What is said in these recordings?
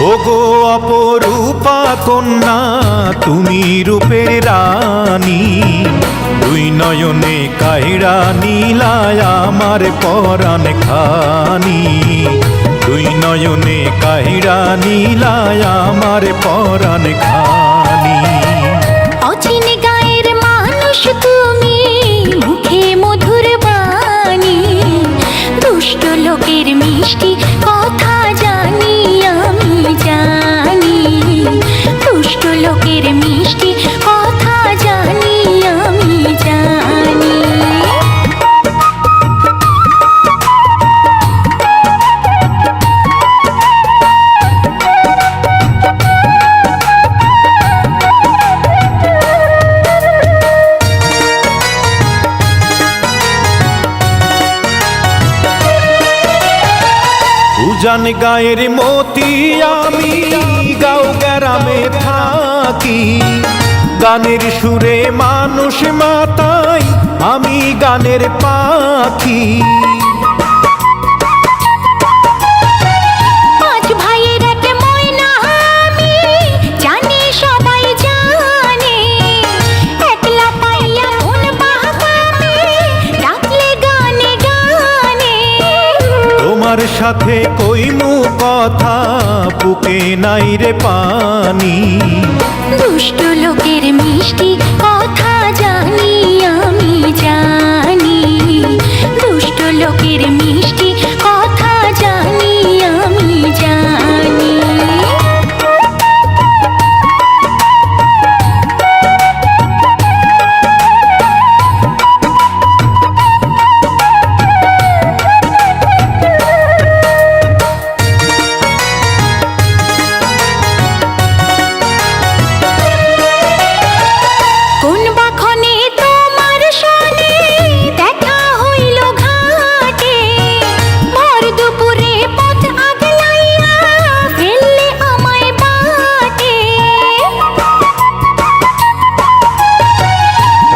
ওগো অপরূপা কন্যা, তুমি রূপের রানী। দুই নয়নে কাইরা নীলায় আমার পরাণ খানি। দুই নয়নে কাইরা নীলায় আমার পরাণ খানি উজান গায়ের মতি আমি গাও গ্রামে থাকি। গানের সুরে মানুষ মাতাই আমি গানের পাখি। তোমার সাথে কইমু কথা বুকে নাই রে পানি। দুষ্ট লোকের মিষ্টি কথা জানি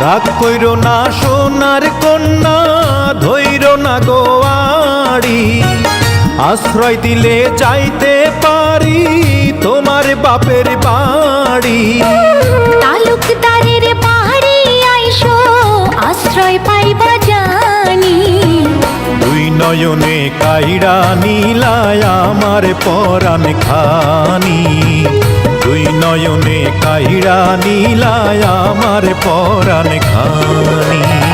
রাগ কইর না সোনার কন্যা ধৈর না গোয়াড়ি আশ্রয় দিলে যাইতে পারি তোমার বাপের বাড়ি। তালুকদারের বাড়ি আইসো আশ্রয় পাইবা জানি। দুই নয়নে কাইরা নীলায় আমার পরাণ খানি। নয়নে কাইরা নীলায় আমার পরাণ খানি